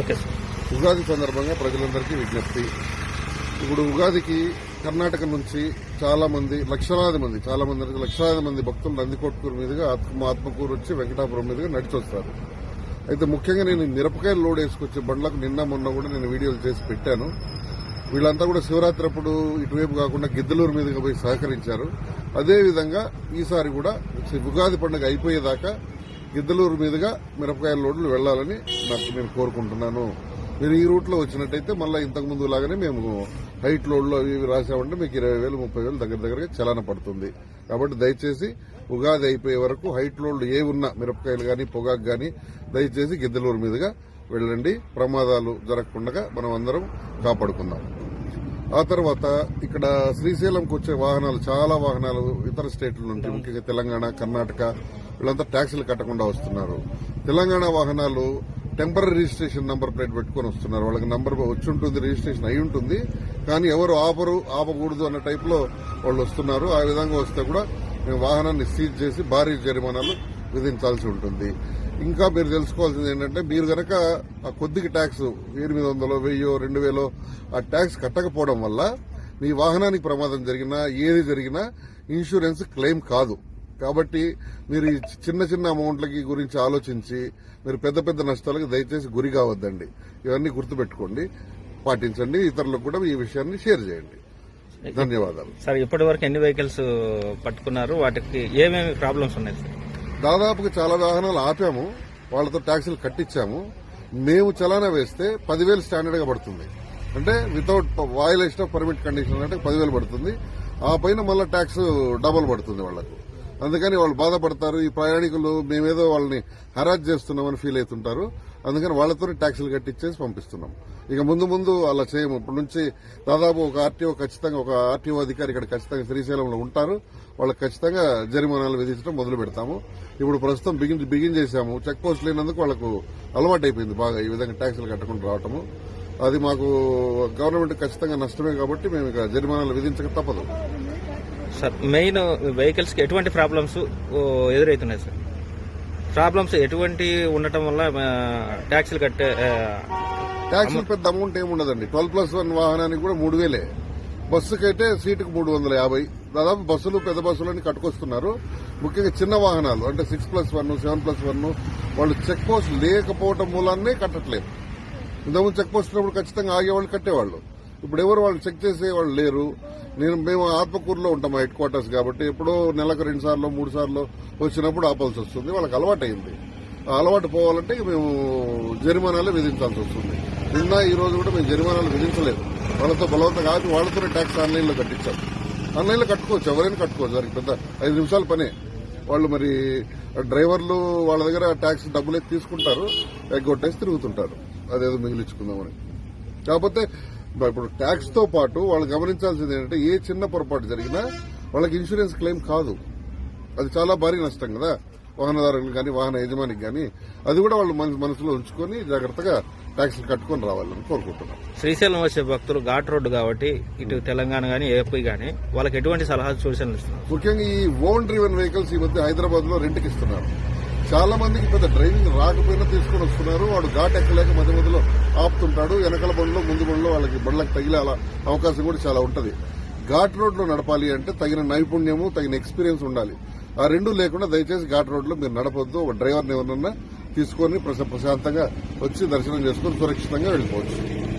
Okay sir. Ugadi సందర్భంగా ప్రజలందరికీ విజ్ఞప్తి. ఇప్పుడు ఉగాదికి కర్ణాటక నుంచి చాలా మంది లక్షలాది మంది చాలా మంది అంటే లక్షలాది మంది భక్తులు నందికొట్కూరు మీదుగా ఆత్మ ఆత్మకూరు వచ్చి వెంకటాపురం మీదుగా నడిచి వస్తారు అయితే ముఖ్యంగా నేను మిరపకాయలు లోడ్ వేసుకొచ్చే బండ్లకు నిన్న మొన్న కూడా నేను వీడియోలు చేసి పెట్టాను. వీళ్ళంతా కూడా శివరాత్రి అప్పుడు ఇటువైపు కాకుండా గిద్దలూరు మీదుగా పోయి సహకరించారు. అదేవిధంగా ఈసారి కూడా ఉగాది పండుగ అయిపోయేదాకా గిద్దలూరు మీదుగా మిరపకాయల లోడ్లు వెళ్ళాలని నాకు నేను కోరుకుంటున్నాను. మీరు ఈ రూట్లో వచ్చినట్టయితే మళ్ళీ ఇంతకు ముందు లాగానే మేము హైట్ లోడ్లు అవి ఇవి రాసామంటే మీకు ఇరవై వేలు ముప్పై వేలు దగ్గర దగ్గరగా చలన పడుతుంది. కాబట్టి దయచేసి ఉగాది అయిపోయే వరకు హైట్ లోడ్లు ఏ ఉన్నా మిరపకాయలు కానీ పొగాకు కానీ దయచేసి గిద్దలూరు మీదుగా వెళ్ళండి. ప్రమాదాలు జరగకుండా మనం అందరం కాపాడుకుందాం. ఆ తర్వాత ఇక్కడ శ్రీశైలంకి వచ్చే వాహనాలు చాలా వాహనాలు ఇతర స్టేట్ల నుంచి ముఖ్యంగా తెలంగాణ కర్ణాటక వీళ్ళంతా ట్యాక్సీలు కట్టకుండా వస్తున్నారు. తెలంగాణ వాహనాలు టెంపరీ రిజిస్ట్రేషన్ నంబర్ ప్లేట్ పెట్టుకొని వస్తున్నారు. వాళ్ళకి నంబర్ వచ్చి ఉంటుంది రిజిస్ట్రేషన్ అయి ఉంటుంది కానీ ఎవరు ఆపరు ఆపకూడదు అన్న టైప్లో వాళ్ళు వస్తున్నారు. ఆ విధంగా వస్తే కూడా మేము వాహనాన్ని సీజ్ చేసి భారీ జరిమానాలు విధించాల్సి ఉంటుంది. ఇంకా మీరు తెలుసుకోవాల్సింది ఏంటంటే మీరు గనక ఆ కొద్దిగా ట్యాక్స్ ఎనిమిది వందలు వెయ్యో రెండు వేలో ఆ ట్యాక్స్ కట్టకపోవడం వల్ల మీ వాహనానికి ప్రమాదం జరిగినా ఏది జరిగినా ఇన్సూరెన్స్ క్లెయిమ్ కాదు. కాబట్టి మీరు ఈ చిన్న చిన్న అమౌంట్లకి గురించి ఆలోచించి మీరు పెద్ద పెద్ద నష్టాలకు దయచేసి గురి కావద్దండి. ఇవన్నీ గుర్తుపెట్టుకోండి. పాటించండి. ఇతరులకు కూడా ఈ విషయాన్ని షేర్ చేయండి. ధన్యవాదాలు. సార్ ఇప్పటి వరకు ఎన్ని వెహికల్స్ పట్టుకున్నారు? వాటికి ఏమేమి ప్రాబ్లమ్స్ ఉన్నాయి సార్ దాదాపుగా చాలా వాహనాలు ఆపాము వాళ్ళతో ట్యాక్సీలు కట్టించాము. మేము చలానా వేస్తే పదివేలు స్టాండర్డ్గా పడుతుంది. అంటే without violation of permit condition అంటే పదివేలు పడుతుంది. ఆ పైన మళ్ళీ ట్యాక్స్ డబల్ పడుతుంది వాళ్ళకు అందుకని వాళ్ళు బాధపడతారు. ఈ ప్రయాణికులు మేమేదో వాళ్ళని హరాజ్ చేస్తున్నామని ఫీల్ అవుతుంటారు. అందుకని వాళ్ళతోనే ట్యాక్సీలు కట్టించేసి పంపిస్తున్నాం. ఇక ముందు ముందు అలా చేయము. ఇప్పటి నుంచి దాదాపు ఒక ఆర్టీఓ ఖచ్చితంగా ఒక ఆర్టీఓ అధికారి ఇక్కడ ఖచ్చితంగా శ్రీశైలంలో ఉంటారు. వాళ్ళకి ఖచ్చితంగా జరిమానాలు విధించడం మొదలు పెడతాము. ఇప్పుడు ప్రస్తుతం బిగిన్ బిగిన్ చేశాము. చెక్ పోస్ట్ లేనందుకు వాళ్ళకు అలవాటు అయిపోయింది బాగా ఈ విధంగా ట్యాక్సీలు కట్టకుండా రావటము. అది మాకు గవర్నమెంట్ ఖచ్చితంగా నష్టమే కాబట్టి మేము ఇక జరిమానాలు విధించక తప్పదు. సార్ మెయిన్ వెహికల్స్కి ఎటువంటి ప్రాబ్లమ్స్ ఎదురవుతున్నాయి సార్? ప్రాబ్లమ్స్ ఎటువంటి ఉండటం వల్ల ట్యాక్సీలు కట్టే ట్యాక్సీలు పెద్ద అమౌంట్ ఏమి ఉండదండి. ట్వెల్వ్ ప్లస్ వన్ వాహనానికి కూడా మూడు వేలే. బస్సుకైతే సీటుకు మూడు వందల యాభై. దాదాపు బస్సులు పెద్ద బస్సులని కట్టుకొస్తున్నారు. ముఖ్యంగా చిన్న వాహనాలు అంటే six plus one seven plus one వాళ్ళు చెక్ పోస్ట్ లేకపోవటం మూలాన్నే కట్టట్లేదు. ఇంతకుముందు చెక్ పోస్ట్ ఉన్నప్పుడు ఖచ్చితంగా ఆగేవాళ్ళు కట్టేవాళ్ళు. ఇప్పుడు ఎవరు వాళ్ళు చెక్ చేసే వాళ్ళు లేరు. నేను మేము ఆత్మకూరులో ఉంటాం హెడ్ క్వార్టర్స్ కాబట్టి ఎప్పుడో నెలకు రెండు సార్లు మూడు సార్లు వచ్చినప్పుడు ఆపాల్సి వస్తుంది. వాళ్ళకి అలవాటు అయింది ఆ అలవాటు పోవాలంటే మేము జరిమానాలు విధించాల్సి వస్తుంది. నిన్న ఈ రోజు కూడా మేము జరిమానాలు విధించలేదు. వాళ్ళతో బలవంతం కాదు వాళ్ళతోనే ట్యాక్స్ ఆన్లైన్లో కట్టించాం. ఆన్లైన్లో కట్టుకోవచ్చు ఎవరైనా కట్టుకోవచ్చు. దానికి పెద్ద ఐదు నిమిషాల పనే. వాళ్ళు మరి డ్రైవర్లు వాళ్ళ దగ్గర ట్యాక్స్ డబ్బులు తీసుకుంటారు ఎగ్గొట్టేసి తిరుగుతుంటారు. అదేదో మిగిలించుకుందామని. కాకపోతే ఇప్పుడు ట్యాక్స్తో పాటు వాళ్ళు గమనించాల్సింది ఏంటంటే ఏ చిన్న పొరపాటు జరిగినా వాళ్ళకి ఇన్సూరెన్స్ క్లెయిమ్ కాదు. అది చాలా భారీ నష్టం కదా. వాహనదారులకు కానీ వాహన యజమానికి కానీ అది కూడా వాళ్ళు మన మనసులో ఉంచుకొని జాగ్రత్తగా ట్యాక్సులు కట్టుకొని రావాలని కోరుకుంటున్నాం. శ్రీశైలం వచ్చే భక్తులు ఘాట్ రోడ్డు కాబట్టి ఇటు తెలంగాణ కానీ ఏపీ కానీ వాళ్ళకి ఎటువంటి సలహా సూచనలు ఇస్తున్నారు? ముఖ్యంగా ఈ ఓన్ డ్రివెన్ వెహికల్స్ ఈ మధ్య హైదరాబాద్లో రెంట్కి ఇస్తున్నారు. చాలా మందికి పెద్ద డ్రైవింగ్ రాకపోయినా తీసుకొని వస్తున్నారు. వాడు ఘాట్ ఎక్కలేక మధ్య మధ్యలో ఆపుతుంటాడు. వెనకాల బండ్లో ముందు బండ్లో వాళ్ళకి బండ్లకు తగిలే అవకాశం కూడా చాలా ఉంటుంది. ఘాట్ రోడ్లో నడపాలి అంటే తగిన నైపుణ్యము తగిన ఎక్స్పీరియన్స్ ఉండాలి. ఆ రెండు లేకుండా దయచేసి ఘాట్ రోడ్లో మీరు నడపొద్దు. ఒక డ్రైవర్ని ఎవరన్నా తీసుకొని ప్రశా- ప్రశాంతంగా వచ్చి దర్శనం చేసుకొని సురక్షితంగా వెళ్ళిపోవచ్చు.